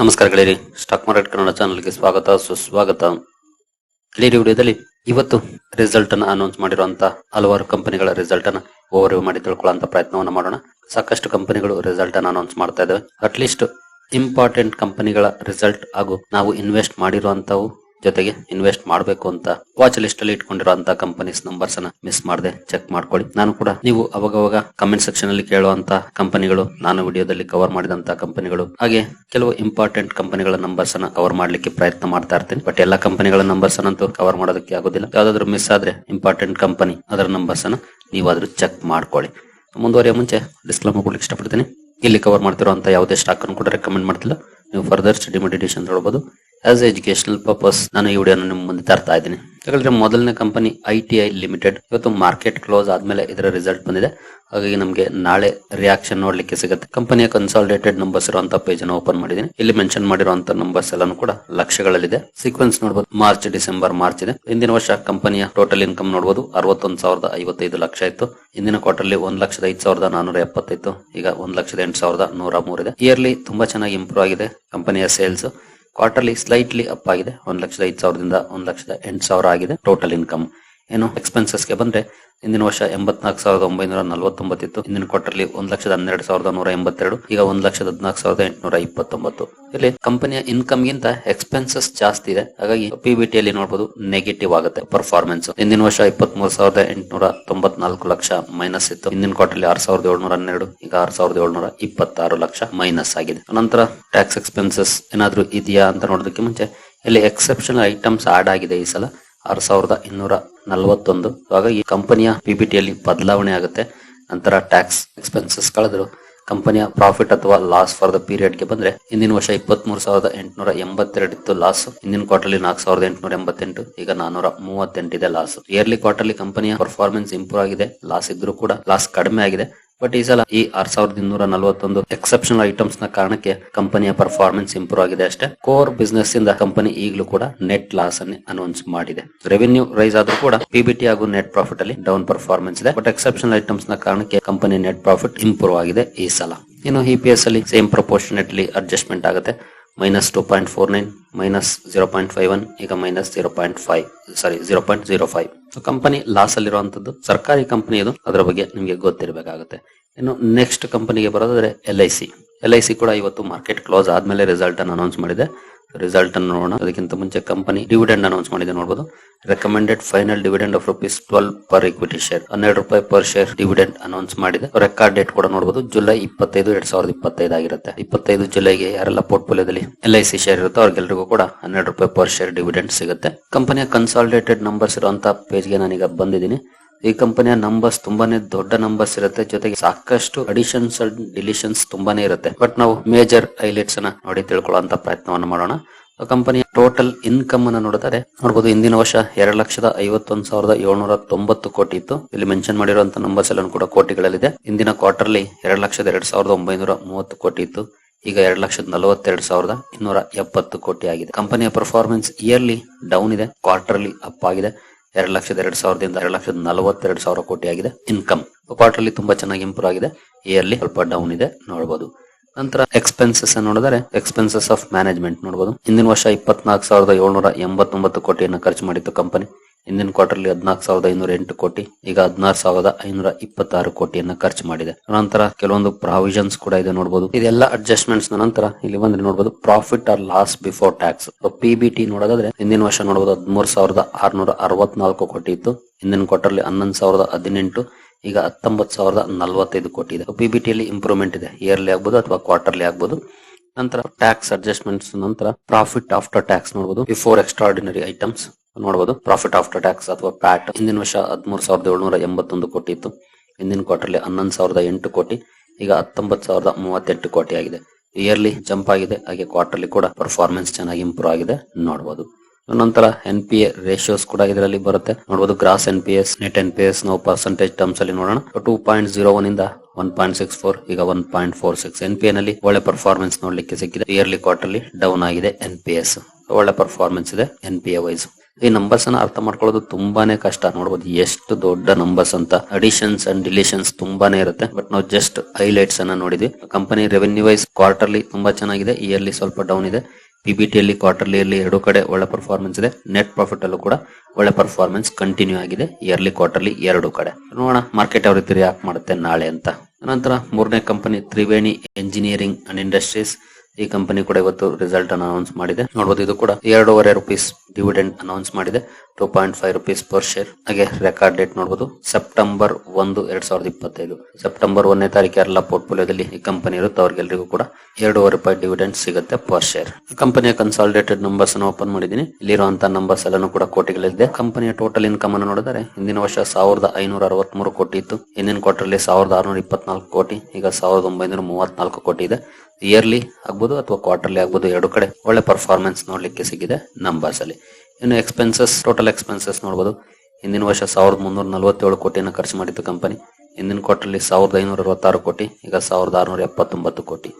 ನಮಸ್ಕಾರ ಗೆಳೆಯರಿ. Stock market Kannada ಚಾನಲ್ಗೆ ಸ್ವಾಗತ, ಸುಸ್ವಾಗತ. ಗೆಳೆಯರಿ, ವಿಡಿಯೋದಲ್ಲಿ ಇವತ್ತು ರಿಸಲ್ಟ್ ಅನ್ನು ಅನೌನ್ಸ್ ಮಾಡಿರುವಂತಹ ಹಲವಾರು ಕಂಪನಿಗಳ ರಿಸಲ್ಟ್ ಅನ್ನು ಓವರ್ ಮಾಡಿ ತಿಳ್ಕೊಳ್ಳುವಂತ ಪ್ರಯತ್ನವನ್ನು ಮಾಡೋಣ. ಸಾಕಷ್ಟು ಕಂಪನಿಗಳು ರಿಸಲ್ಟ್ ಅನ್ನು ಅನೌನ್ಸ್ ಮಾಡ್ತಾ ಇದಾವೆ. ಅಟ್ಲೀಸ್ಟ್ ಇಂಪಾರ್ಟೆಂಟ್ ಕಂಪನಿಗಳ ರಿಸಲ್ಟ್ ಹಾಗೂ ನಾವು ಇನ್ವೆಸ್ಟ್ ಮಾಡಿರುವಂತವು ಜೊತೆಗೆ ಇನ್ವೆಸ್ಟ್ ಮಾಡಬೇಕು ಅಂತ ವಾಚ್ ಲಿಸ್ಟ್ ಅಲ್ಲಿ ಇಟ್ಕೊಂಡಿರುವಂತ ಕಂಪನೀಸ್ ನಂಬರ್ಸ್ ಅನ್ನ ಮಿಸ್ ಮಾಡದೆ ಚೆಕ್ ಮಾಡ್ಕೊಳ್ಳಿ. ನಾನು ಕೂಡ ನೀವು ಅವಾಗವಾಗ ಕಮೆಂಟ್ ಸೆಕ್ಷನ್ ಅಲ್ಲಿ ಕೇಳುವಂತ ಕಂಪನಿಗಳು ನಾನು ವಿಡಿಯೋದಲ್ಲಿ ಕವರ್ ಮಾಡಿದಂತ ಕಂಪನಿಗಳು ಹಾಗೆ ಕೆಲವು ಇಂಪಾರ್ಟೆಂಟ್ ಕಂಪನಿಗಳ ನಂಬರ್ಸ್ ಅನ್ನ ಕವರ್ ಮಾಡ್ಲಿಕ್ಕೆ ಪ್ರಯತ್ನ ಮಾಡ್ತಾ ಇರ್ತೀನಿ. ಬಟ್ ಎಲ್ಲಾ ಕಂಪನಿಗಳ ನಂಬರ್ಸ್ ಅನ್ನಂತೂ ಕವರ್ ಮಾಡೋದಕ್ಕೆ ಆಗೋದಿಲ್ಲ. ಯಾವ್ದಾದ್ರು ಮಿಸ್ ಆದ್ರೆ ಇಂಪಾರ್ಟೆಂಟ್ ಕಂಪನಿ ಅದರ ನಂಬರ್ಸ್ ಅನ್ನ ನೀವಾದ್ರೂ ಚೆಕ್ ಮಾಡ್ಕೊಳ್ಳಿ. ಮುಂದುವರಿಯ ಮುಂಚೆ ಡಿಸ್ಕ್ಲೇಮರ್ ಕೊಡ್ಲಿಕ್ಕೆ ಇಷ್ಟಪಡ್ತೀನಿ. ಇಲ್ಲಿ ಕವರ್ ಮಾಡ್ತಿರುವಂತ ಯಾವುದೇ ಸ್ಟಾಕ್ ಅನ್ನು ಕೂಡ ರೆಕಮೆಂಡ್ ಮಾಡ್ತಿಲ್ಲ. ನೀವು ಫರ್ದರ್ ಸ್ಟಡಿ ಮೆಡಿಟೇಷನ್ ನೋಡಬಹುದು ಆಸ್ ಎಜುಕೇಶನಲ್ ಪರ್ಪಸ್ ನಾನು ಈ ವಿಡಿಯೋನ ನಿಮ್ಮ ಮುಂದೆ ತರ್ತಾ ಇದ್ದೀನಿ. ಯಾಕಂದ್ರೆ ಮೊದಲನೇ company I T I limited ಇವತ್ತು ಮಾರ್ಕೆಟ್ ಕ್ಲೋಸ್ ಆದ್ಮೇಲೆ ಇದರ ರಿಸಲ್ಟ್ ಬಂದಿದೆ. ಹಾಗಾಗಿ ನಮಗೆ ನಾಳೆ ರಿಯಾಕ್ಷನ್ ನೋಡ್ಲಿಕ್ಕೆ ಸಿಗುತ್ತೆ. ಕಂಪನಿಯ ಕನ್ಸಾಲಿಡೇಟೆಡ್ ನಂಬರ್ಸ್ ಇರುವಂತ ಪೇಜ್ ಅನ್ನು ಓಪನ್ ಮಾಡಿದೀನಿ ಇಲ್ಲಿ ಮೆನ್ಷನ್ ಮಾಡಿರುವಂತ ನಂಬರ್ಸ್ ಎಲ್ಲಾನು ಕೂಡ ಲಕ್ಷಗಳಲ್ಲಿದೆ. ಸೀಕ್ವೆನ್ಸ್ ನೋಡಬಹುದು ಮಾರ್ಚ್ ಡಿಸೆಂಬರ್ ಮಾರ್ಚ್ ಇದೆ. ಹಿಂದಿನ ವರ್ಷ ಕಂಪನಿಯ ಟೋಟಲ್ ಇನ್ಕಮ್ ನೋಡಬಹುದು ಅರವತ್ತೊಂದು ಸಾವಿರದ ಐವತ್ತೈದು ಲಕ್ಷ ಇತ್ತು. ಇಂದಿನ ಕ್ವಾರ್ಟರ್ಲಿ ಒಂದ್ ಲಕ್ಷದ ಐದು ಸಾವಿರದ ನಾನೂರ ಎಪ್ಪತ್ತೈತು ಈಗ ಒಂದ್ ಲಕ್ಷದ ಎಂಟು ಸಾವಿರದ ನೂರ ಮೂರಿದೆ ಇಯರ್ಲಿ ತುಂಬಾ ಚೆನ್ನಾಗಿ ಇಂಪ್ರೂವ್ ಆಗಿದೆ ಕಂಪನಿಯ ಸೇಲ್ಸ್ ಕ್ವಾರ್ಟರ್ಲಿ ಸ್ಲೈಟ್ಲಿ ಅಪ್ ಆಗಿದೆ. ಒಂದ್ ಲಕ್ಷದ ಐದು ಸಾವಿರದಿಂದ ಒಂದ್ ಲಕ್ಷದ ಎಂಟು ಸಾವಿರ ಆಗಿದೆ ಟೋಟಲ್ ಇನ್ಕಮ್ ಏನು ಎಕ್ಸ್ಪೆನ್ಸಸ್ಗೆ ಬಂದ್ರೆ ಹಿಂದಿನ ವರ್ಷ ಎಂಬತ್ನಾಲ್ಕು ಸಾವಿರದ ಒಂಬೈನೂರ ನಲವತ್ತೊಂಬತ್ತಿತ್ತು. ಹಿಂದಿನ ಕ್ವಾರ್ಟರ್ಲಿ ಒಂದ್ ಲಕ್ಷದ ಹನ್ನೆರಡು ಸಾವಿರದ ನೂರ ಎಂಬತ್ತೆರಡು, ಈಗ ಒಂದ್ ಲಕ್ಷದ ಹದಿನಾಲ್ಕು ಸಾವಿರದ ಎಂಟುನೂರ ಇಪ್ಪತ್ತೊಂಬತ್ತು. ಇಲ್ಲಿ ಕಂಪನಿಯ ಇನ್ಕಮ್ ಗಿಂತ ಎಕ್ಸ್ಪೆನ್ಸಸ್ ಜಾಸ್ತಿ ಇದೆ. ಹಾಗಾಗಿ ಪಿಬಿಟಿ ಅಲ್ಲಿ ನೋಡಬಹುದು ನೆಗೆಟಿವ್ ಆಗುತ್ತೆ ಪರ್ಫಾರ್ಮೆನ್ಸ್ ಹಿಂದಿನ ವರ್ಷ ಇಪ್ಪತ್ತ್ ಮೂರು ಸಾವಿರದ ಎಂಟುನೂರ ತೊಂಬತ್ನಾಲ್ಕು ಲಕ್ಷ ಮೈನಸ್ ಇತ್ತು. ಹಿಂದಿನ ಕ್ವಾರ್ಟರ್ಲಿ ಆರ್ ಸಾವಿರದ ಏಳ್ನೂರ ಹನ್ನೆರಡು, ಈಗ ಆರ್ ಸಾವಿರದ ಏಳ್ನೂರ ಇಪ್ಪತ್ತಾರು ಲಕ್ಷ ಮೈನಸ್ ಆಗಿದೆ. ನಂತರ ಟ್ಯಾಕ್ಸ್ ಎಕ್ಸ್ಪೆನ್ಸಸ್ ಏನಾದ್ರೂ ಇದೆಯಾ ಅಂತ ನೋಡೋದಕ್ಕೆ ಮುಂಚೆ, ಇಲ್ಲಿ ಎಕ್ಸೆಪ್ಷನಲ್ ಐಟಮ್ಸ್ ಆಡ್ ಆಗಿದೆ ಈ ಸಲ. ಆರು ಸಾವಿರದ ಇನ್ನೂರ ನಲವತ್ತೊಂದು. ಹಾಗಾಗಿ ಕಂಪನಿಯ ಪಿಬಿಟಿಯಲ್ಲಿ ಬದಲಾವಣೆ ಆಗುತ್ತೆ. ನಂತರ ಟ್ಯಾಕ್ಸ್ ಎಕ್ಸ್ಪೆನ್ಸಸ್ ಕಳೆದ್ರು. ಕಂಪನಿಯ ಪ್ರಾಫಿಟ್ ಅಥವಾ ಲಾಸ್ ಫಾರ್ ದ ಪೀರಿಯಡ್ಗೆ ಬಂದ್ರೆ ಹಿಂದಿನ ವರ್ಷ ಇಪ್ಪತ್ತ್ ಮೂರು ಸಾವಿರದ ಎಂಟುನೂರ ಎಂಬತ್ತೆರಡು ಇತ್ತು ಲಾಸ್ ಹಿಂದಿನ ಕ್ವಾರ್ಟರ್ಲಿ ನಾಲ್ಕು ಸಾವಿರದ ಎಂಟುನೂರ ಎಂಬತ್ತೆಂಟು. ಈಗ ನಾನೂರ ಮೂವತ್ತೆಂಟು ಇದೆ ಲಾಸ್ ಇಯರ್ಲಿ ಕ್ವಾರ್ಟರ್ಲಿ ಕಂಪನಿಯ ಪರ್ಫಾರ್ಮೆನ್ಸ್ ಇಂಪ್ರೂವ್ ಆಗಿದೆ. ಲಾಸ್ ಇದ್ರೂ ಕೂಡ ಲಾಸ್ ಕಡಿಮೆ ಆಗಿದೆ. ಬಟ್ ಈ ಸಲ ಈ ಆರ್ ಸಾವಿರದ ಇನ್ನೂರ ನಲವತ್ತೊಂದು ಎಕ್ಸೆಪ್ಷನಲ್ ಐಟಮ್ಸ್ನ ಕಾರಣಕ್ಕೆ ಕಂಪನಿಯ ಪರ್ಫಾರ್ಮೆನ್ಸ್ ಇಂಪ್ರೂವ್ ಆಗಿದೆ ಅಷ್ಟೇ. ಕೋರ್ ಬಿಸ್ನೆಸ್ ಇಂದ ಕಂಪನಿ ಈಗಲೂ ಕೂಡ ನೆಟ್ ಲಾಸ್ ಅನ್ನು ಅನೌನ್ಸ್ ಮಾಡಿದೆ. ರೆವೆನ್ಯೂ ರೈಸ್ ಆದ್ರೂ ಕೂಡ ಪಿಬಿಟಿ ಹಾಗೂ ನೆಟ್ ಪ್ರಾಫಿಟ್ ಅಲ್ಲಿ ಡೌನ್ ಪರ್ಫಾರ್ಮೆನ್ಸ್ ಇದೆ. ಬಟ್ ಎಕ್ಸೆಪ್ಷನಲ್ ಐಟಮ್ಸ್ನ ಕಾರಣಕ್ಕೆ ಕಂಪನಿ ನೆಟ್ ಪ್ರಾಫಿಟ್ ಇಂಪ್ರೂವ್ ಆಗಿದೆ ಈ ಸಲ. ಇನ್ನು ಇ ಪಿ ಎಸ್ ಅಲ್ಲಿ ಸೇಮ್ ಪ್ರಪೋರ್ಷನೆಟ್ಲಿ ಅಡ್ಜಸ್ಟ್ಮೆಂಟ್ ಆಗುತ್ತೆ. Minus two point four nine minus zero point five one ಈಗ minus zero point five sorry zero point zero five company loss ಅಲ್ಲಿರುವಂತದ್ದು ಸರ್ಕಾರಿ company ಇದು ಅದರ ಬಗ್ಗೆ ನಿಮಗೆ ಗೊತ್ತಿರಬೇಕಾಗುತ್ತೆ. ಇನ್ನು ನೆಕ್ಸ್ಟ್ ಕಂಪನಿಗೆ ಬರೋದಾದ್ರೆ L I C L I C ಕೂಡ ಇವತ್ತು ಮಾರ್ಕೆಟ್ ಕ್ಲೋಸ್ ಆದ್ಮೇಲೆ ರಿಸಲ್ಟ್ ಅನ್ನು ಅನೌನ್ಸ್ ಮಾಡಿದೆ. ರಿಸಲ್ಟ್ ಅನ್ನು ನೋಡೋಣ. ಅದಕ್ಕಿಂತ ಮುಂಚೆ ಕಂಪನಿ ಡಿವಿಡೆಂಡ್ ಅನೌನ್ಸ್ ಮಾಡಿದೆ ನೋಡಬಹುದು recommended final dividend of rupees twelve per equity share ಹನ್ನೆರಡು ರೂಪಾಯಿ ಪರ್ ಶೇರ್ ಡಿವಿಡೆಂಡ್ ಅನೌನ್ಸ್ ಮಾಡಿದೆ. ರೆಕಾರ್ಡ್ ಡೇಟ್ ಕೂಡ ನೋಡಬಹುದು ಜುಲೈ ಇಪ್ಪತ್ತೈದು, ಎರಡ್ ಸಾವಿರದ ಇಪ್ಪತ್ತೈದು ಆಗಿರುತ್ತೆ. ಇಪ್ಪತ್ತೈದು ಜುಲೈಗೆ ಯಾರೆಲ್ಲ ಪೋರ್ಟ್ಫೋಲಿಯೋದಲ್ಲಿ ಎಲ್ ಐ ಸಿ ಶೇರ್ ಇರುತ್ತೋ ಅವ್ರಿಗೆಲ್ಲರಿಗೂ ಕೂಡ ಹನ್ನೆರಡು ರೂಪಾಯಿ ಪರ್ ಶೇರ್ ಡಿವಿಡೆಂಡ್ ಸಿಗುತ್ತೆ. ಕಂಪನಿಯ ಕನ್ಸಾಲಿಡೇಟೆಡ್ ನಂಬರ್ಸ್ ಇರುವಂತ ಪೇಜ್ಗೆ ನಾನೀಗ ಬಂದಿದ್ದೀನಿ. ಈ ಕಂಪನಿಯ ನಂಬರ್ಸ್ ತುಂಬಾನೇ ದೊಡ್ಡ ನಂಬರ್ಸ್ ಇರುತ್ತೆ. ಜೊತೆಗೆ ಸಾಕಷ್ಟು ಅಡಿಷನ್ಸ್ ಅಂಡ್ ಡಿಲಿಷನ್ಸ್ ತುಂಬಾನೇ ಇರುತ್ತೆ. ಬಟ್ ನಾವು ಮೇಜರ್ ಹೈಲೈಟ್ಸ್ ಅನ್ನ ನೋಡಿ ತಿಳ್ಕೊಳ್ಳುವಂತ ಪ್ರಯತ್ನವನ್ನು ಮಾಡೋಣ. ಕಂಪನಿಯ ಟೋಟಲ್ ಇನ್ಕಮ್ ಅನ್ನ ನೋಡಿದರೆ ನೋಡಬಹುದು ಹಿಂದಿನ ವರ್ಷ ಎರಡು ಲಕ್ಷದ ಐವತ್ತೊಂದು ಸಾವಿರದ ಏಳ್ನೂರ ತೊಂಬತ್ತು ಕೋಟಿ ಇತ್ತು. ಇಲ್ಲಿ ಮೆನ್ಷನ್ ಮಾಡಿರುವಂತಹ ನಂಬರ್ಸ್ ಎಲ್ಲ ಕೂಡ ಕೋಟಿಗಳಲ್ಲಿದೆ. ಹಿಂದಿನ ಕ್ವಾರ್ಟರ್ಲಿ ಎರಡು ಲಕ್ಷದ ಎರಡ್ ಸಾವಿರದ ಒಂಬೈನೂರ ಮೂವತ್ತು ಕೋಟಿ ಇತ್ತು. ಈಗ ಎರಡು ಲಕ್ಷದ ನಲವತ್ತೆರಡು ಸಾವಿರದ ಇನ್ನೂರ ಎಪ್ಪತ್ತು ಕೋಟಿ ಆಗಿದೆ. ಕಂಪನಿಯ ಪರ್ಫಾರ್ಮೆನ್ಸ್ ಇಯರ್ಲಿ ಡೌನ್ ಇದೆ ಕ್ವಾರ್ಟರ್ಲಿ ಅಪ್ ಆಗಿದೆ. ಎರಡು ಲಕ್ಷದ ಎರಡು ಸಾವಿರದಿಂದ ಎರಡು ಲಕ್ಷದ ನಲವತ್ತೆರಡು ಸಾವಿರ ಕೋಟಿ ಆಗಿದೆ ಇನ್ಕಮ್ ಕ್ವಾರ್ಟರ್ಲಿ ತುಂಬಾ ಚೆನ್ನಾಗಿ ಇಂಪ್ರೂವ್ ಆಗಿದೆ. ಇಯರ್ಲಿ ಸ್ವಲ್ಪ ಡೌನ್ ಇದೆ ನೋಡಬಹುದು ನಂತರ ಎಕ್ಸ್ಪೆನ್ಸಸ್ ನೋಡಿದರೆ ಎಕ್ಸ್ಪೆನ್ಸಸ್ ಆಫ್ ಮ್ಯಾನೇಜ್ಮೆಂಟ್ ನೋಡಬಹುದು ಹಿಂದಿನ ವರ್ಷ ಇಪ್ಪತ್ನಾಲ್ಕು ಸಾವಿರದ ಏಳ್ನೂರ ಎಂಬತ್ತೊಂಬತ್ತು ಕೋಟಿಯನ್ನು ಖರ್ಚು ಮಾಡಿತ್ತು ಕಂಪನಿ ಹಿಂದಿನ ಕ್ವಾರ್ಟರ್ಲಿ ಹದಿನಾಲ್ಕು ಸಾವಿರದ ಐನೂರ ಎಂಟು ಕೋಟಿ, ಈಗ ಹದಿನಾರು ಸಾವಿರದ ಐನೂರ ಇಪ್ಪತ್ತಾರು ಕೋಟಿಯನ್ನ ಖರ್ಚು ಮಾಡಿದೆ. ನಂತರ ಕೆಲವೊಂದು ಪ್ರಾವಿಷನ್ಸ್ ಕೂಡ ಇದೆ ನೋಡಬಹುದು ಇದೆಲ್ಲ ಅಡ್ಜಸ್ಟ್ಮೆಂಟ್ಸ್ ನಂತರ ಇಲ್ಲಿ ಬಂದ್ರೆ ನೋಡಬಹುದು profit or loss before tax P B T ನೋಡೋದಾದ್ರೆ, ಹಿಂದಿನ ವರ್ಷ ನೋಡಬಹುದು ಹದಿಮೂರು ಸಾವಿರದ ಆರ್ನೂರ ಅರವತ್ನಾಲ್ಕು ಕೋಟಿ ಇತ್ತು. ಹಿಂದಿನ ಕ್ವಾರ್ಟರ್ಲಿ ಹನ್ನೊಂದು ಸಾವಿರದ ಹದಿನೆಂಟು, ಈಗ ಹತ್ತೊಂಬತ್ತು ಸಾವಿರದ ನಲವತ್ತೈದು ಕೋಟಿ ಇದೆ. ಪಿ ಬಿ ಟಿಯಲ್ಲಿ ಇಂಪ್ರೂವ್ಮೆಂಟ್ ಇದೆ. ಇಯರ್ಲಿ ಆಗ್ಬೋದು ಅಥವಾ ಕ್ವಾರ್ಟರ್ಲಿ ಆಗ್ಬೋದು. ನಂತರ ಟ್ಯಾಕ್ಸ್ ಅಡ್ಜಸ್ಟ್ಮೆಂಟ್ಸ್ ನಂತರ ಪ್ರಾಫಿಟ್ ಆಫ್ಟರ್ ಟ್ಯಾಕ್ಸ್ ನೋಡಬಹುದು ಬಿಫೋರ್ ಎಕ್ಸ್ಟ್ರಾರ್ಡಿನರಿ ಐಟಮ್ಸ್ ನೋಡಬಹುದು ಪ್ರಾಫಿಟ್ ಆಫ್ಟರ್ ಟ್ಯಾಕ್ಸ್ ಅಥವಾ ಪ್ಯಾಟ್ ಹಿಂದಿನ ವರ್ಷ ಹದಿಮೂರು ಸಾವಿರದ ಏಳ್ನೂರ ಎಂಬತ್ತೊಂದು ಕೋಟಿ ಇತ್ತು. ಹಿಂದಿನ ಕ್ವಾರ್ಟರ್ಲಿ ಹನ್ನೊಂದು ಸಾವಿರದ ಎಂಟು ಕೋಟಿ, ಈಗ ಹತ್ತೊಂಬತ್ತು ಸಾವಿರದ ಮೂವತ್ತೆಂಟು ಕೋಟಿ ಆಗಿದೆ. ಇಯರ್ಲಿ ಜಂಪ್ ಆಗಿದೆ. ಹಾಗೆ ಕ್ವಾರ್ಟರ್ಲಿ ಕೂಡ ಪರ್ಫಾರ್ಮೆನ್ಸ್ ಚೆನ್ನಾಗಿ ಇಂಪ್ರೂವ್ ಆಗಿದೆ ನೋಡಬಹುದು ನಂತರ ಎನ್ ಪಿ ಎ ರೇಷಿಯೋಸ್ ಕೂಡ ಇದರಲ್ಲಿ ಬರುತ್ತೆ. ನೋಡಬಹುದು gross N P S net N P S ನಾವು ಪರ್ಸೆಂಟೇಜ್ ಟರ್ಮ್ಸ್ ಅಲ್ಲಿ ನೋಡೋಣ. ಟೂ ಪಾಯಿಂಟ್ ಜೀರೋ ಒನ್ ಇಂದ ಒನ್ ಪಾಯಿಂಟ್ ಸಿಕ್ಸ್ ಫೋರ್ ಈಗ one point four six N P A ನಲ್ಲಿ ಒಳ್ಳೆ ಪರ್ಫಾರ್ಮೆನ್ಸ್ ನೋಡ್ಲಿಕ್ಕೆ ಸಿಕ್ಕಿದೆ. ಇಯರ್ಲಿ ಕ್ವಾರ್ಟರ್ಲಿ ಡೌನ್ ಆಗಿದೆ ಎನ್ ಪಿ ಎಸ್ ಒಳ್ಳೆ ಪರ್ಫಾರ್ಮೆನ್ಸ್ ಇದೆ ಎನ್ ಪಿ ಎ ವೈಸ್ ಈ ನಂಬರ್ಸ್ ಅನ್ನ ಅರ್ಥ ಮಾಡ್ಕೊಳ್ಳೋದು ತುಂಬಾನೇ ಕಷ್ಟ. ನೋಡಬಹುದು ಎಷ್ಟು ದೊಡ್ಡ ನಂಬರ್ಸ್ ಅಂತ. ಅಡಿಷನ್ಸ್ ಅಂಡ್ ಡಿಲಿಷನ್ಸ್ ತುಂಬಾನೇ ಇರುತ್ತೆ. ಬಟ್ ನಾವು ಜಸ್ಟ್ ಹೈಲೈಟ್ಸ್ ಅನ್ನ ನೋಡಿದ್ವಿ. ಕಂಪನಿ ರೆವೆನ್ಯೂ ವೈಸ್ ಕ್ವಾರ್ಟರ್ಲಿ ತುಂಬಾ ಚೆನ್ನಾಗಿದೆ. ಇಯರ್ಲಿ ಸ್ವಲ್ಪ ಡೌನ್ ಇದೆ. ಪಿಬಿಟಿ ಅಲ್ಲಿ ಕ್ವಾರ್ಟರ್ಲಿ ಅಲ್ಲಿ ಎರಡು ಕಡೆ ಒಳ್ಳೆ ಪರ್ಫಾರ್ಮೆನ್ಸ್ ಇದೆ. ನೆಟ್ ಪ್ರಾಫಿಟ್ ಅಲ್ಲೂ ಕೂಡ ಒಳ್ಳೆ ಪರ್ಫಾರ್ಮೆನ್ಸ್ ಕಂಟಿನ್ಯೂ ಆಗಿದೆ. ಇಯರ್ಲಿ ಕ್ವಾರ್ಟರ್ಲಿ ಎರಡು ಕಡೆ. ನೋಡೋಣ ಮಾರ್ಕೆಟ್ ಯಾವ ರೀತಿ ಮಾಡುತ್ತೆ ನಾಳೆ ಅಂತ. ನಂತರ ಮೂರನೇ company Triveni engineering and industries ಈ ಕಂಪನಿ ಕೂಡ ಇವತ್ತು ರಿಸಲ್ಟ್ ಅನ್ನು ಅನೌನ್ಸ್ ಮಾಡಿದೆ. ನೋಡಬಹುದು ಇದು ಕೂಡ ಎರಡೂವರೆ ರುಪೀಸ್ ಡಿವಿಡೆಂಡ್ ಅನೌನ್ಸ್ ಮಾಡಿದೆ. Two point five rupees per share ಹಾಗೆ ರೆಕಾರ್ಡ್ ಡೇಟ್ ನೋಡಬಹುದು ಸೆಪ್ಟೆಂಬರ್ ಒಂದು, ಎರಡ್ ಸಾವಿರದ ಇಪ್ಪತ್ತೈದು. ಸೆಪ್ಟೆಂಬರ್ ಒಂದನೇ ತಾರೀಕು ಎಲ್ಲ ಪೋರ್ಟ್ಫೋಲಿಯೋದಲ್ಲಿ ಈ ಕಂಪನಿ ಇರುತ್ತೆ. ಅವ್ರಿಗೆಲ್ಲರಿಗೂ ಕೂಡ ಎರಡೂವರೆ ರೂಪಾಯಿ ಡಿವಿಡೆಂಡ್ ಸಿಗುತ್ತೆ ಪರ್ ಶೇರ್ ಕಂಪನಿಯ ಕನ್ಸಾಲಿಡೇಟೆಡ್ ನಂಬರ್ಸ್ ಅನ್ನು ಓಪನ್ ಮಾಡಿದೀನಿ ಇಲ್ಲಿರುವಂತಹ ನಂಬರ್ಸ್ ಎಲ್ಲಾನು ಕೂಡ ಕೋಟಿಗಳಿದೆ. ಕಂಪನಿಯ ಟೋಟಲ್ ಇನ್ಕಮ್ ಅನ್ನು ನೋಡಿದರೆ ಹಿಂದಿನ ವರ್ಷ ಸಾವಿರದ ಐನೂರ ಅರವತ್ಮೂರು ಕೋಟಿ ಇತ್ತು. ಹಿಂದಿನ ಕ್ವಾರ್ಟರ್ಲಿ ಸಾವಿರದ ಆರುನೂರ ಇಪ್ಪತ್ನಾಲ್ಕು ಕೋಟಿ. ಈಗ ಸಾವಿರದ ಒಂಬೈನೂರ ಮೂವತ್ನಾಲ್ಕು ಕೋಟಿ ಇದೆ. ಇಯರ್ಲಿ ಆಗ್ಬೋದು ಅಥವಾ ಕ್ವಾರ್ಟರ್ಲಿ ಆಗ್ಬೋದು, ಎರಡು ಕಡೆ ಒಳ್ಳೆ ಪರ್ಫಾರ್ಮೆನ್ಸ್ ನೋಡ್ಲಿಕ್ಕೆ ಸಿಗಿದೆ ನಂಬರ್ಸ್ ಅಲ್ಲಿ. ಇನ್ನು ಎಕ್ಸ್ಪೆನ್ಸಸ್ ಟೋಟಲ್ ಎಕ್ಸ್ಪೆನ್ಸಸ್ ನೋಡಬಹುದು ಹಿಂದಿನ ವರ್ಷ ಸಾವಿರದ ಮುನ್ನೂರ ನಲವತ್ತೇಳು ಕೋಟಿಯನ್ನು ಖರ್ಚು ಮಾಡಿತ್ತು ಕಂಪನಿ ಹಿಂದಿನ ಕ್ವಾರ್ಟರ್ಲಿ ಸಾವಿರದ ಐನೂರ ಅರವತ್ತಾರು ಕೋಟಿ, ಈಗ ಸಾವಿರದ ಆರುನೂರ ಎಪ್ಪತ್ತೊಂಬತ್ತು ಕೋಟಿ.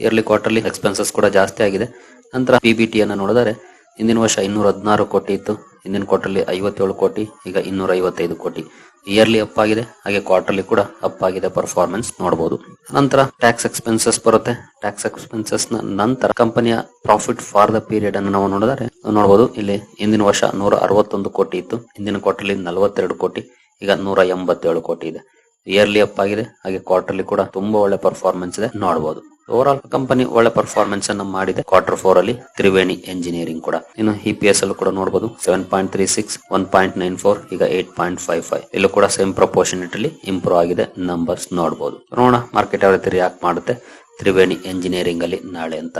ಇಯರ್ಲಿ ಕ್ವಾರ್ಟರ್ಲಿ ಎಕ್ಸ್ಪೆನ್ಸಸ್ ಕೂಡ ಜಾಸ್ತಿ ಆಗಿದೆ. ನಂತರ ಪಿ ಬಿ ಟಿಯನ್ನು ನೋಡಿದರೆ ಹಿಂದಿನ ವರ್ಷ ಇನ್ನೂರ ಹದಿನಾರು ಕೋಟಿ ಇತ್ತು, ಹಿಂದಿನ ಕ್ವಾರ್ಟರ್ಲಿ ಐವತ್ತೇಳು ಕೋಟಿ, ಈಗ ಇನ್ನೂರ ಐವತ್ತೈದು ಕೋಟಿ. ಇಯರ್ಲಿ ಅಪ್ ಆಗಿದೆ, ಹಾಗೆ ಕ್ವಾರ್ಟರ್ಲಿ ಕೂಡ ಅಪ್ ಆಗಿದೆ ಪರ್ಫಾರ್ಮೆನ್ಸ್ ನೋಡಬಹುದು ನಂತರ ಟ್ಯಾಕ್ಸ್ ಎಕ್ಸ್ಪೆನ್ಸಸ್ ಬರುತ್ತೆ. ಟ್ಯಾಕ್ಸ್ ಎಕ್ಸ್ಪೆನ್ಸಸ್ನ ನಂತರ ಕಂಪನಿಯ ಪ್ರಾಫಿಟ್ ಫಾರ್ ದ ಪೀರಿಯಡ್ ಅನ್ನು ನಾವು ನೋಡಿದರೆ ನೋಡಬಹುದು ಇಲ್ಲಿ ಹಿಂದಿನ ವರ್ಷ ನೂರ ಅರವತ್ತೊಂದು ಕೋಟಿ ಇತ್ತು, ಹಿಂದಿನ ಕ್ವಾರ್ಟರ್ಲಿ ನಲವತ್ತೆರಡು ಕೋಟಿ, ಈಗ ನೂರ ಎಂಬತ್ತೇಳು ಕೋಟಿ ಇದೆ. ಇಯರ್ಲಿ ಅಪ್ ಆಗಿದೆ, ಹಾಗೆ ಕ್ವಾರ್ಟರ್ಲಿ ಕೂಡ ತುಂಬಾ ಒಳ್ಳೆ ಪರ್ಫಾರ್ಮೆನ್ಸ್ ಇದೆ ನೋಡಬಹುದು ಓವರ್ ಆಲ್ ಕಂಪನಿ ಒಳ್ಳೆ ಪರ್ಫಾರ್ಮೆನ್ಸ್ ಅನ್ನು ಮಾಡಿದೆ. ಕ್ವಾರ್ಟರ್ ಫೋರ್ ಅಲ್ಲಿ ತ್ರಿವೇಣಿ ಎಂಜಿನಿಯರಿಂಗ್ ಕೂಡ. ಇನ್ನು ಇ ಪಿ ಅಲ್ಲೂ ಕೂಡ ನೋಡಬಹುದು seven point three six one point nine four ಈಗ ಏಟ್ ಪಾಯಿಂಟ್ ಫೈವ್ ಫೈವ್ ಇಲ್ಲೂ ಕೂಡ ಸೇಮ್ ಪ್ರಪೋರ್ಷನೇಟ್ ಇಟ್ಲಿ ಇಂಪ್ರೂವ್ ಆಗಿದೆ ನಂಬರ್ಸ್ ನೋಡಬಹುದು ನೋಡೋಣ ಮಾರ್ಕೆಟ್ ಯಾವ ರೀತಿ ರಿಯಾಕ್ಟ್ ಮಾಡುತ್ತೆ. ತ್ರಿವೇಣಿ ಎಂಜಿನಿಯರಿಂಗ್ ಅಲ್ಲಿ ನಾಳೆ ಅಂತ.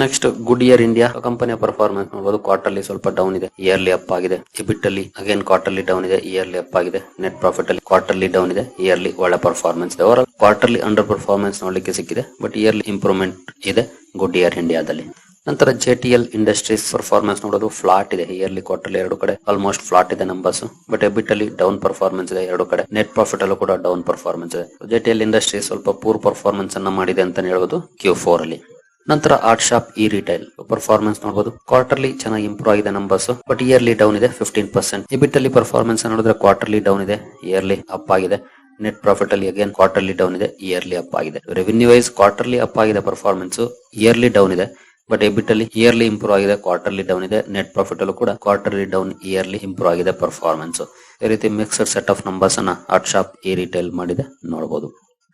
ನೆಕ್ಸ್ಟ್ ಗುಡ್ ಇಯರ್ ಇಂಡಿಯಾ ಕಂಪನಿಯ ಪರ್ಫಾರ್ಮೆನ್ಸ್ ನೋಡಬಹುದು ಕ್ವಾರ್ಟರ್ಲಿ ಸ್ವಲ್ಪ ಡೌನ್ ಇದೆ. ಇಯರ್ಲಿ ಅಪ್ ಆಗಿದೆ. ಇಬಿಟ್ ಅಲ್ಲಿ ಅಗೇನ್ ಕ್ವಾರ್ಟರ್ಲಿ ಡೌನ್ ಇದೆ. ಇಯರ್ಲಿ ಅಪ್ ಆಗಿದೆ. ನೆಟ್ ಪ್ರಾಫಿಟ್ ಅಲ್ಲಿ ಕ್ವಾರ್ಟರ್ಲಿ ಡೌನ್ ಇದೆ. ಇಯರ್ಲಿ ಒಳ್ಳೆ ಪರ್ಫಾರ್ಮೆನ್ಸ್ ಇದೆ. ಓವರ್ ಕ್ವಾರ್ಟರ್ಲಿ ಅಂಡರ್ ಪರ್ಫಾರ್ಮೆನ್ಸ್ ನೋಡ್ಲಿಕ್ಕೆ ಸಿಕ್ಕಿದೆ. ಬಟ್ ಇಯರ್ಲಿ ಇಂಪ್ರೂವ್ಮೆಂಟ್ ಇದೆ ಗುಡ್ ಇಯರ್ ಇಂಡಿಯಾದಲ್ಲಿ ನಂತರ J T L industries performance ನೋಡೋದು ಫ್ಲಾಟ್ ಇದೆ. ಇಯರ್ಲಿ ಕ್ವಾರ್ಟರ್ಲಿ ಎರಡು ಕಡೆ ಆಲ್ಮೋಸ್ಟ್ ಫ್ಲಾಟ್ ಇದೆ ನಂಬರ್ಸ್ ಬಟ್ ಎಬಿಟ್ ಅಲ್ಲಿ ಡೌನ್ ಪರ್ಫಾರ್ಮೆನ್ಸ್ ಇದೆ ಎರಡು ಕಡೆ. ನೆಟ್ ಪ್ರಾಫಿಟ್ ಅಲ್ಲೂ ಕೂಡ ಡೌನ್ ಪರ್ಫಾರ್ಮೆನ್ಸ್ ಇದೆ. ಜೆ ಟಿ ಎಲ್ ಇಂಡಸ್ಟ್ರೀಸ್ ಸ್ವಲ್ಪ ಪೂರ್ ಪರ್ಫಾರ್ಮೆನ್ಸ್ ಅನ್ನ ಮಾಡಿದೆ ಅಂತ ಹೇಳ್ಬೋದು ಕ್ಯೂ ಫೋರ್ ಅಲ್ಲಿ. ನಂತರ art shop E retail performance ನೋಡಬಹುದು ಕ್ವಾರ್ಟರ್ಲಿ ಚೆನ್ನಾಗಿ ಇಂಪ್ರೂವ್ ಆಗಿದೆ ನಂಬರ್ಸ್ ಬಟ್ ಇಯರ್ಲಿ ಡೌನ್ ಇದೆ ಫಿಫ್ಟೀನ್ ಪರ್ಸೆಂಟ್ ಇಬಿಟ್ ಅಲ್ಲಿ ಪರ್ಫಾರ್ಮೆನ್ಸ್ ನೋಡಿದ್ರೆ ಕ್ವಾರ್ಟರ್ಲಿ ಡೌನ್ ಇದೆ ಇಯರ್ಲಿ ಅಪ್ ಆಗಿದೆ. ನೆಟ್ ಪ್ರಾಫಿಟ್ ಅಲ್ಲಿ ಅಗೇನ್ ಕ್ವಾರ್ಟರ್ಲಿ ಡೌನ್ ಇದೆ ಇಯರ್ಲಿ ಅಪ್ ಆಗಿದೆ. ರೆವಿನ್ಯೂ ವೈಸ್ ಕ್ವಾರ್ಟರ್ಲಿ ಅಪ್ ಆಗಿದೆ ಪರ್ಫಾರ್ಮೆನ್ಸ್ ಇಯರ್ಲಿ ಡೌನ್ ಇದೆ ಬಟ್ ಎಬಿಟ್ ಅಲ್ಲಿ ಇಯರ್ಲಿ ಇಂಪ್ರೂವ್ ಆಗಿದೆ ಕ್ವಾರ್ಟರ್ಲಿ ಡೌನ್ ಇದೆ. ನೆಟ್ ಪ್ರಾಫಿಟ್ ಅಲ್ಲೂ ಕೂಡ ಕ್ವಾರ್ಟರ್ಲಿ ಡೌನ್ ಇಯರ್ಲಿ ಇಂಪ್ರೂವ್ ಆಗಿದೆ ಪರ್ಫಾರ್ಮೆನ್ಸ್ ಈ ರೀತಿ ಮಿಕ್ಸ್ಡ್ ಸೆಟ್ ಆಫ್ ನಂಬರ್ಸ್ ಅನ್ನ ಆರ್ಟ್ ಶಾಪ್, ಈ ರಿಟೈಲ್ ಮಾಡಿದೆ ನೋಡಬಹುದು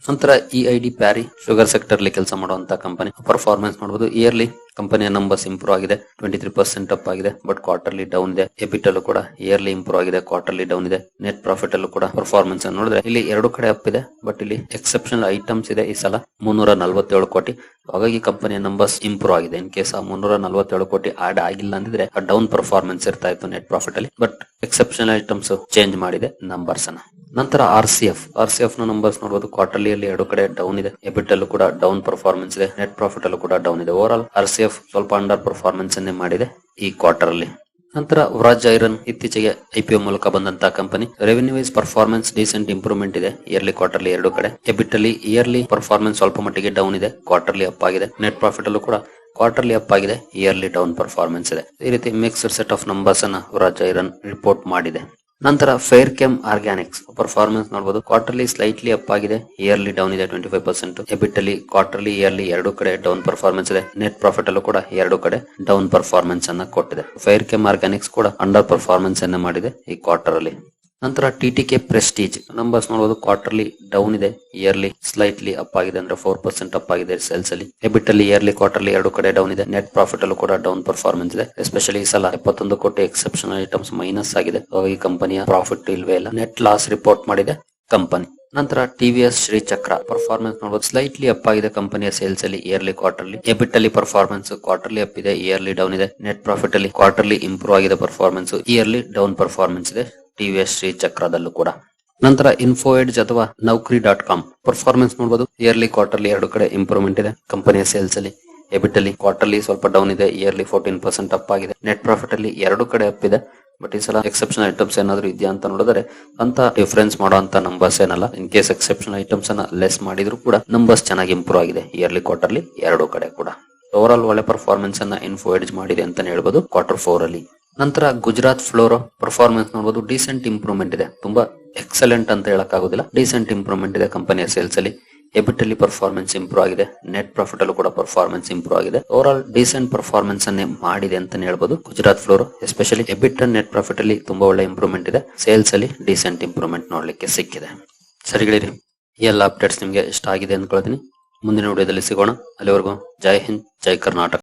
ನಂತರ E I Parry sugar sector ಅಲ್ಲಿ ಕೆಲಸ ಮಾಡುವಂತ ಕಂಪನಿ ಪರ್ಫಾರ್ಮೆನ್ಸ್ ನೋಡಬಹುದು ಇಯರ್ಲಿ ಕಂಪನಿಯ ನಂಬರ್ಸ್ ಇಂಪ್ರೂವ್ ಆಗಿದೆ ಟ್ವೆಂಟಿ ತ್ರೀ ಪರ್ಸೆಂಟ್ ಅಪ್ ಆಗಿದೆ ಬಟ್ ಕ್ವಾರ್ಟರ್ಲಿ ಡೌನ್ ಇದೆ. ಎಬಿಟ್ ಅಲ್ಲೂ ಕೂಡ ಇಯರ್ಲಿ ಇಂಪ್ರೂವ್ ಆಗಿದೆ ಕ್ವಾರ್ಟರ್ಲಿ ಡೌನ್ ಇದೆ. ನೆಟ್ ಪ್ರಾಫಿಟ್ ಅಲ್ಲೂ ಕೂಡ ಪರ್ಫಾರ್ಮೆನ್ಸ್ ನೋಡಿದ್ರೆ ಇಲ್ಲಿ ಎರಡು ಕಡೆ ಅಪ್ ಇದೆ ಬಟ್ ಇಲ್ಲಿ ಎಕ್ಸೆಪ್ಷನಲ್ ಐಟಮ್ಸ್ ಇದೆ ಈ ಸಲ ಮುನ್ನೂರ ನಲವತ್ತೇಳು ಕೋಟಿ. ಹಾಗಾಗಿ ಕಂಪನಿಯ ನಂಬರ್ಸ್ ಇಂಪ್ರೂವ್ ಆಗಿದೆ. ಇನ್ ಕೇಸ್ ಆ ಮುನ್ನೂರ ನಲವತ್ತೇಳು ಕೋಟಿ ಆಡ್ ಆಗಿಲ್ಲ ಅಂದಿದ್ರೆ ಡೌನ್ ಪರ್ಫಾರ್ಮೆನ್ಸ್ ಇರ್ತಾ ಇತ್ತು ನೆಟ್ ಪ್ರಾಫಿಟ್ ಅಲ್ಲಿ ಬಟ್ ಎಕ್ಸೆಪ್ಷನಲ್ ಐಟಮ್ಸ್ ಚೇಂಜ್ ಮಾಡಿದೆ ನಂಬರ್ಸ್ ಅನ್ನ. ನಂತರ R C F. R C ಎಫ್ನ numbers ನೋಡಬಹುದು ಕ್ವಾರ್ಟರ್ಲಿ ಅಲ್ಲಿ ಎರಡು ಕಡೆ ಡೌನ್ ಇದೆ. ಎಬಿಟ್ ಅಲ್ಲೂ ಕೂಡ ಡೌನ್ ಪರ್ಫಾರ್ಮೆನ್ಸ್ ಇದೆ. ನೆಟ್ ಪ್ರಾಫಿಟ್ ಅಲ್ಲೂ ಕೂಡ ಡೌನ್ ಇದೆ. Over all R C F ಸ್ವಲ್ಪ ಅಂಡರ್ ಪರ್ಫಾರ್ಮೆನ್ಸ್ ಅನ್ನೇ ಮಾಡಿದೆ ಈ ಕ್ವಾರ್ಟರ್ ಅಲ್ಲಿ. ನಂತರ ವ್ರಾಜ್ ಐರನ್ ಇತ್ತೀಚೆಗೆ ಐಪಿಒ ಮೂಲಕ ಬಂದಂತಹ company revenue wise performance decent improvement ಇದೆ ಇಯರ್ಲಿ ಕ್ವಾರ್ಟರ್ಲಿ ಎರಡು ಕಡೆ. ಎಬಿಟ್ ಅಲ್ಲಿ ಇಯರ್ಲಿ ಪರ್ಫಾರ್ಮೆನ್ಸ್ ಸ್ವಲ್ಪ ಮಟ್ಟಿಗೆ ಡೌನ್ ಇದೆ. ಕ್ವಾರ್ಟರ್ಲಿ ಅಪ್ ಆಗಿದೆ. ನೆಟ್ ಪ್ರಾಫಿಟ್ ಅಲ್ಲೂ ಕೂಡ ಕ್ವಾರ್ಟರ್ಲಿ ಅಪ್ ಆಗಿದೆ. ಇಯರ್ಲಿ ಡೌನ್ ಪರ್ಫಾರ್ಮೆನ್ಸ್ ಇದೆ. ಈ ರೀತಿ ಮಿಕ್ಸ್ಡ್ ಸೆಟ್ ಆಫ್ ನಂಬರ್ಸ್ ಅನ್ನ ವ್ರಾಜ್ ಐರನ್ ರಿಪೋರ್ಟ್ ಮಾಡಿದೆ. ನಂತರ ಫೇರ್ ಕೆಮ್ ಆರ್ಗ್ಯಾನಿಕ್ಸ್ ಪರ್ಫಾರ್ಮೆನ್ಸ್ ನೋಡಬಹುದು ಕ್ವಾರ್ಟರ್ಲಿ ಸ್ಲೈಟ್ಲಿ ಅಪ್ ಆಗಿದೆ. ಇಯರ್ಲಿ ಡೌನ್ ಇದೆ ಟ್ವೆಂಟಿ ಫೈವ್ ಪರ್ಸೆಂಟ್ ಎಬಿಟ್ ಅಲ್ಲಿ ಕ್ವಾರ್ಟರ್ಲಿ ಇಯರ್ಲಿ ಎರಡು ಕಡೆ ಡೌನ್ ಪರ್ಫಾರ್ಮೆನ್ಸ್ ಇದೆ. ನೆಟ್ ಪ್ರಾಫಿಟ್ ಅಲ್ಲೂ ಕೂಡ ಎರಡು ಕಡೆ ಡೌನ್ ಪರ್ಫಾರ್ಮೆನ್ಸ್ ಅನ್ನ ಕೊಟ್ಟಿದೆ. ಫೈರ್ ಕೆಮ್ ಆರ್ಗ್ಯಾನಿಕ್ಸ್ ಕೂಡ ಅಂಡರ್ ಪರ್ಫಾರ್ಮೆನ್ಸ್ ಅನ್ನ ಮಾಡಿದೆ ಈ ಕ್ವಾರ್ಟರ್ ಅಲ್ಲಿ ನಂತರ T T K Prestige numbers ನೋಡಬಹುದು ಕ್ವಾರ್ಟರ್ಲಿ ಡೌನ್ ಇದೆ ಇಯರ್ಲಿ ಸ್ಲೈಟ್ಲಿ ಅಪ್ ಆಗಿದೆ ಅಂದ್ರೆ ಫೋರ್ ಪರ್ಸೆಂಟ್ ಅಪ್ ಆಗಿದೆ ಸೇಲ್ಸ್ ಅಲ್ಲಿ. ಎಬಿಟ್ ಅಲ್ಲಿ ಇಯರ್ಲಿ ಕ್ವಾರ್ಟರ್ಲಿ ಎರಡು ಕಡೆ ಡೌನ್ ಇದೆ. ನೆಟ್ ಪ್ರಾಫಿಟ್ ಅಲ್ಲೂ ಕೂಡ ಡೌನ್ ಪರ್ಫಾರ್ಮೆನ್ಸ್ ಇದೆ. ಎಸ್ಪೆಷಲಿ ಈ ಸಲ ಎಪ್ಪತ್ತೊಂದು ಕೋಟಿ ಎಕ್ಸೆಪ್ಷನಲ್ ಐಟಮ್ಸ್ ಮೈನಸ್ ಆಗಿದೆ. ಈ ಕಂಪನಿಯ ಪ್ರಾಫಿಟ್ ಇಲ್ವೇ ಇಲ್ಲ. ನೆಟ್ ಲಾಸ್ ರಿಪೋರ್ಟ್ ಮಾಡಿದೆ ಕಂಪನಿ ನಂತರ ಟಿವಿಎಸ್ ಶ್ರೀ ಚಕ್ರ ಪರ್ಫಾರ್ಮೆನ್ಸ್ ನೋಡಬಹುದು ಸ್ಲೈಟ್ಲಿ ಅಪ್ ಆಗಿದೆ ಕಂಪನಿಯ ಸೇಲ್ಸ್ ಅಲ್ಲಿ ಇಯರ್ಲಿ ಕ್ವಾರ್ಟರ್ಲಿ ಎಬಿಟ್ ಅಲ್ಲಿ ಪರ್ಫಾರ್ಮೆನ್ಸ್ ಕ್ವಾರ್ಟರ್ಲಿ ಅಪ್ ಇದೆ ಇಯರ್ಲಿ ಡೌನ್ ಇದೆ. ನೆಟ್ ಪ್ರಾಫಿಟ್ ಅಲ್ಲಿ ಕ್ವಾರ್ಟರ್ಲಿ ಇಂಪ್ರೂವ್ ಆಗಿದೆ ಪರ್ಫಾರ್ಮೆನ್ಸ್ ಇಯರ್ಲಿ ಡೌನ್ ಪರ್ಫಾರ್ಮೆನ್ಸ್ ಇದೆ. ಟಿವಿಎಸ್ ಶ್ರೀ ಚಕ್ರದಲ್ಲೂ ಕೂಡ. ನಂತರ ಇನ್ಫೋ ಎಡ್ಜ್ ಅಥವಾ ನೌಕರಿ ಡಾಟ್ ಕಾಮ್ ಪರ್ಫಾರ್ಮೆನ್ಸ್ ನೋಡಬಹುದು ಇಯರ್ಲಿ ಕ್ವಾರ್ಟರ್ಲಿ ಎರಡು ಕಡೆ ಇಂಪ್ರೂವ್ಮೆಂಟ್ ಇದೆ. ಕಂಪನಿಯ ಸೇಲ್ಸ್ ಅಲ್ಲಿ ಎಬಿಟ್ ಅಲ್ಲಿ ಕ್ವಾರ್ಟರ್ಲಿ ಸ್ವಲ್ಪ ಡೌನ್ ಇದೆ. ಇಯರ್ಲಿ ಫೋರ್ಟೀನ್ ಪರ್ಸೆಂಟ್ ಅಪ್ ಆಗಿದೆ. ನೆಟ್ ಪ್ರಾಫಿಟ್ ಅಲ್ಲಿ ಎರಡು ಕಡೆ ಅಪ್ ಇದೆ. ಬಟ್ ಈ ಸಲ ಎಕ್ಸೆಪ್ಷನ್ ಐಟಮ್ಸ್ ಏನಾದ್ರು ಇದೆಯಾ ಅಂತ ನೋಡಿದ್ರೆ ಅಂತ ಡಿಫರೆನ್ಸ್ ಅಂತ ನಂಬರ್ಸ್ ಏನಲ್ಲ. ಇನ್ ಕೇಸ್ ಎಕ್ಸೆಪ್ಷನ್ ಐಟಮ್ಸ್ ಅನ್ನ ಲೆಸ್ ಮಾಡಿದ್ರು ಕೂಡ ನಂಬರ್ಸ್ ಚೆನ್ನಾಗಿ ಇಂಪ್ರೂವ್ ಆಗಿದೆ. ಇಯರ್ಲಿ ಕ್ವಾರ್ಟರ್ಲಿ ಎರಡು ಕಡೆ ಕೂಡ. ಓವರ್ ಆಲ್ ಒಳ್ಳೆ ಪರ್ಫಾರ್ಮೆನ್ಸ್ ಅನ್ನ ಇನ್ಫೋ ಎಡ್ಜ್ ಮಾಡಿದೆ ಅಂತ ಹೇಳ್ಬೋದು. ಕ್ವಾರ್ಟರ್ ಫೋರ್ ಅಲ್ಲಿ. ನಂತರ ಗುಜರಾತ್ ಫ್ಲೋರೋ ಪರ್ಫಾರ್ಮೆನ್ಸ್ ನೋಡಬಹುದು ಡಿಸೆಂಟ್ ಇಂಪ್ರೂವ್ಮೆಂಟ್ ಇದೆ. ತುಂಬಾ ಎಕ್ಸಲೆಂಟ್ ಅಂತ ಹೇಳಕ್ ಆಗುದಿಲ್ಲ ಡಿಸೆಂಟ್ ಇಂಪ್ರೂವ್ಮೆಂಟ್ ಇದೆ ಕಂಪನಿಯ ಸೇಲ್ಸ್ ಅಲ್ಲಿ. ಎಬಿಟ್ ಅಲ್ಲಿ ಪರ್ಫಾರ್ಮೆನ್ಸ್ ಇಂಪ್ರೂವ್ ಆಗಿದೆ. ನೆಟ್ ಪ್ರಾಫಿಟ್ ಅಲ್ಲೂ ಕೂಡ ಪರ್ಫಾರ್ಮೆನ್ಸ್ ಇಂಪ್ರೂವ್ ಆಗಿದೆ. ಓವರ್ ಆಲ್ ಡಿಸೆಂಟ್ ಪರ್ಫಾರ್ಮೆನ್ಸ್ ಅನ್ನೇ ಮಾಡಿದೆ ಅಂತ ಹೇಳಬಹುದು Gujarat fluor especially EBIT and net profit ಅಲ್ಲಿ ತುಂಬಾ ಒಳ್ಳೆ ಇಂಪ್ರೂವ್ಮೆಂಟ್ ಇದೆ. ಸೇಲ್ಸ್ ಅಲ್ಲಿ ಡಿಸೆಂಟ್ ಇಂಪ್ರೂವ್ಮೆಂಟ್ ನೋಡ್ಲಿಕ್ಕೆ ಸಿಕ್ಕಿದೆ. ಸರಿಗಳಿರಿ ಎಲ್ಲ ಅಪ್ಡೇಟ್ಸ್ ನಿಮ್ಗೆ ಇಷ್ಟ ಆಗಿದೆ ಅಂದ್ಕೊಳ್ತೀನಿ. ಮುಂದಿನ ವಿಡಿಯೋದಲ್ಲಿ ಸಿಗೋಣ. ಅಲ್ಲಿವರೆಗೂ ಜೈ ಹಿಂದ್, ಜೈ ಕರ್ನಾಟಕ.